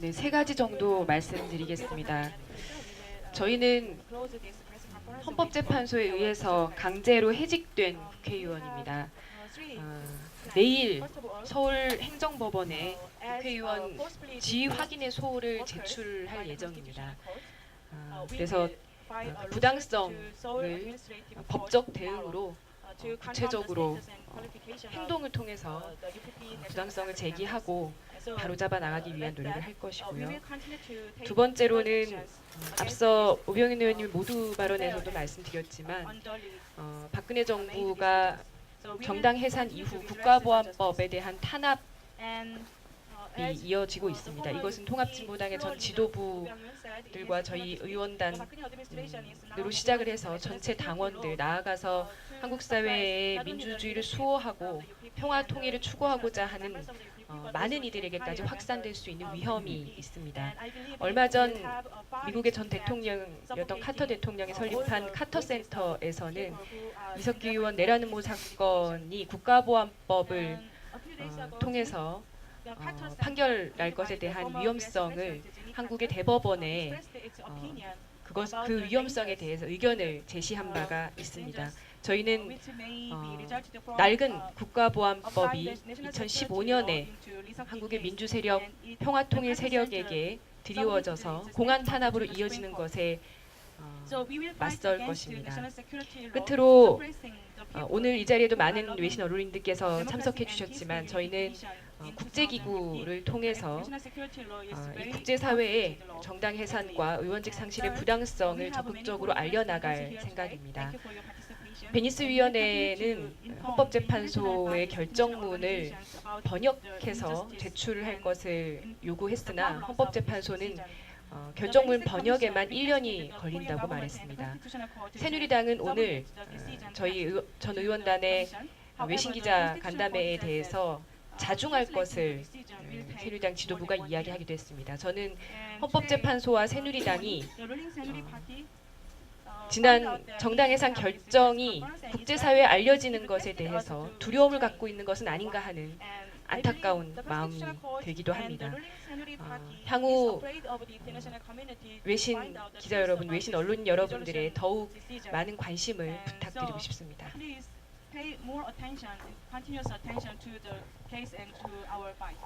네, 세 가지 정도 말씀드리겠습니다. 저희는 헌법재판소에 의해서 강제로 해직된 국회의원입니다. 아, 내일 서울 행정법원에 국회의원 지위 확인의 소를 제출할 예정입니다. 아, 그래서 어, 부당성을 법적 대응으로 어, 구체적으로 어, 행동을 통해서 부당성을 제기하고 바로잡아 나가기 위한 노력을 할 것이고요. 두 번째로는 앞서 오병인 의원님 모두 발언에서도 말씀드렸지만 어, 박근혜 정부가 정당 해산 이후 국가보안법에 대한 탄압 이 이어지고 있습니다. 이것은 통합진보당의 전 지도부들과 저희 의원단으로 시작을 해서 전체 당원들 나아가서 한국 사회의 민주주의를 수호하고 평화 통일을 추구하고자 하는 어, 많은 이들에게까지 확산될 수 있는 위험이 있습니다. 얼마 전 미국의 전 대통령이었던 카터 대통령이 설립한 카터 센터에서는 이석기 의원 내라는 모 사건이 국가보안법을 어, 통해서 어, 판결 날 것에 대한 위험성을 한국의 대법원에 어, 그것 그 위험성에 대해서 의견을 제시한 바가 있습니다. 저희는 어, 낡은 국가보안법이 2015년에 한국의 민주 세력, 평화통일 세력에게 드리워져서 공안 탄압으로 이어지는 것에 어, 맞설 것입니다. 끝으로 어, 오늘 이 자리에도 많은 외신 언론인들께서 참석해 주셨지만 저희는 어, 국제기구를 통해서 어, 이 국제사회에 정당 해산과 의원직 상실의 부당성을 적극적으로 알려나갈 생각입니다. 베니스 위원회는 헌법재판소의 결정문을 번역해서 제출을 할 것을 요구했으나 헌법재판소는 어, 결정문 번역에만 1년이 걸린다고 말했습니다. 새누리당은 오늘 어, 저희 의, 전 의원단의 외신 기자 간담회에 대해서 자중할 것을 음, 새누리당 지도부가 이야기하기도 했습니다. 저는 헌법재판소와 새누리당이 어, 지난 정당 해산 결정이 국제사회에 알려지는 것에 대해서 두려움을 갖고 있는 것은 아닌가 하는 안타까운 마음이 들기도 합니다. 어, 향후 외신 기자 여러분, 외신 언론 여러분들의 더욱 많은 관심을 부탁드리고 싶습니다. Pay more attention, continuous attention to the case and to our fight.